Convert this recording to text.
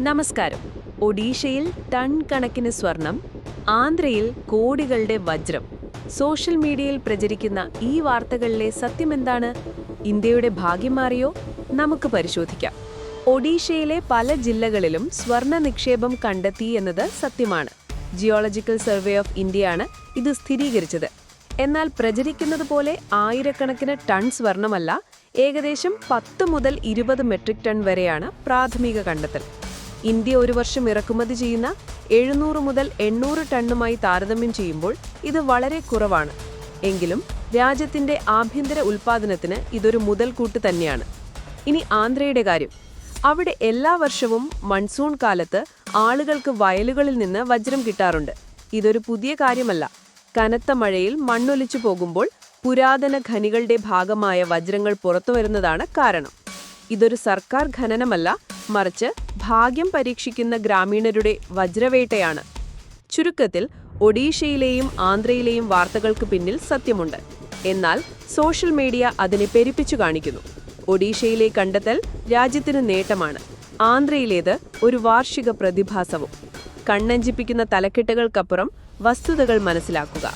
നമസ്കാരം. ഒഡീഷയിൽ ടൺ കണക്കിന് സ്വർണം ആന്ധ്രയിൽ കോടികളുടെ വജ്രം. സോഷ്യൽ മീഡിയയിൽ പ്രചരിക്കുന്ന ഈ വാർത്തകളിലെ സത്യമെന്താണ് ഇന്ത്യയുടെ ഭാഗ്യം മാറിയോ? നമുക്ക് പരിശോധിക്കാം. ഒഡീഷയിലെ പല ജില്ലകളിലും സ്വർണ നിക്ഷേപം കണ്ടെത്തി എന്നത് സത്യമാണ്. ജിയോളജിക്കൽ സർവേ ഓഫ് ഇന്ത്യയാണ് ഇത് സ്ഥിരീകരിച്ചത്. എന്നാൽ പ്രചരിക്കുന്നത് പോലെ ആയിരക്കണക്കിന് ടൺ സ്വർണമല്ല ഏകദേശം പത്ത് മുതൽ ഇരുപത് മെട്രിക് ടൺ വരെയാണ് പ്രാഥമിക കണ്ടെത്തൽ. ഇന്ത്യ ഒരു വർഷം ഇറക്കുമതി ചെയ്യുന്ന എഴുന്നൂറ് മുതൽ എണ്ണൂറ് ടണ്ണുമായി താരതമ്യം ചെയ്യുമ്പോൾ ഇത് വളരെ കുറവാണ്. എങ്കിലും രാജ്യത്തിന്റെ ആഭ്യന്തര ഉൽപ്പാദനത്തിന് ഇതൊരു മുതൽക്കൂട്ട് തന്നെയാണ്. ഇനി ആന്ധ്രയുടെ കാര്യം. അവിടെ എല്ലാ വർഷവും മൺസൂൺ കാലത്ത് ആളുകൾക്ക് വയലുകളിൽ നിന്ന് വജ്രം കിട്ടാറുണ്ട്. ഇതൊരു പുതിയ കാര്യമല്ല. കനത്ത മഴയിൽ മണ്ണൊലിച്ചു പോകുമ്പോൾ പുരാതന ഖനികളുടെ ഭാഗമായ വജ്രങ്ങൾ പുറത്തുവരുന്നതാണ് കാരണം. ഇതൊരു സർക്കാർ ഖനനമല്ല മറിച്ച് ഭാഗ്യം പരീക്ഷിക്കുന്ന ഗ്രാമീണരുടെ വജ്രവേട്ടയാണ്. ചുരുക്കത്തിൽ ഒഡീഷയിലെയും ആന്ധ്രയിലെയും വാർത്തകൾക്ക് പിന്നിൽ സത്യമുണ്ട്. എന്നാൽ സോഷ്യൽ മീഡിയ അതിനെ പെരുപ്പിച്ചു കാണിക്കുന്നു. ഒഡീഷയിലെ കണ്ടെത്തൽ രാജ്യത്തിന് നേട്ടമാണ്. ആന്ധ്രയിലേത് ഒരു വാർഷിക പ്രതിഭാസവും. കണ്ണഞ്ചിപ്പിക്കുന്ന തലക്കെട്ടുകൾക്കപ്പുറം വസ്തുതകൾ മനസ്സിലാക്കുക.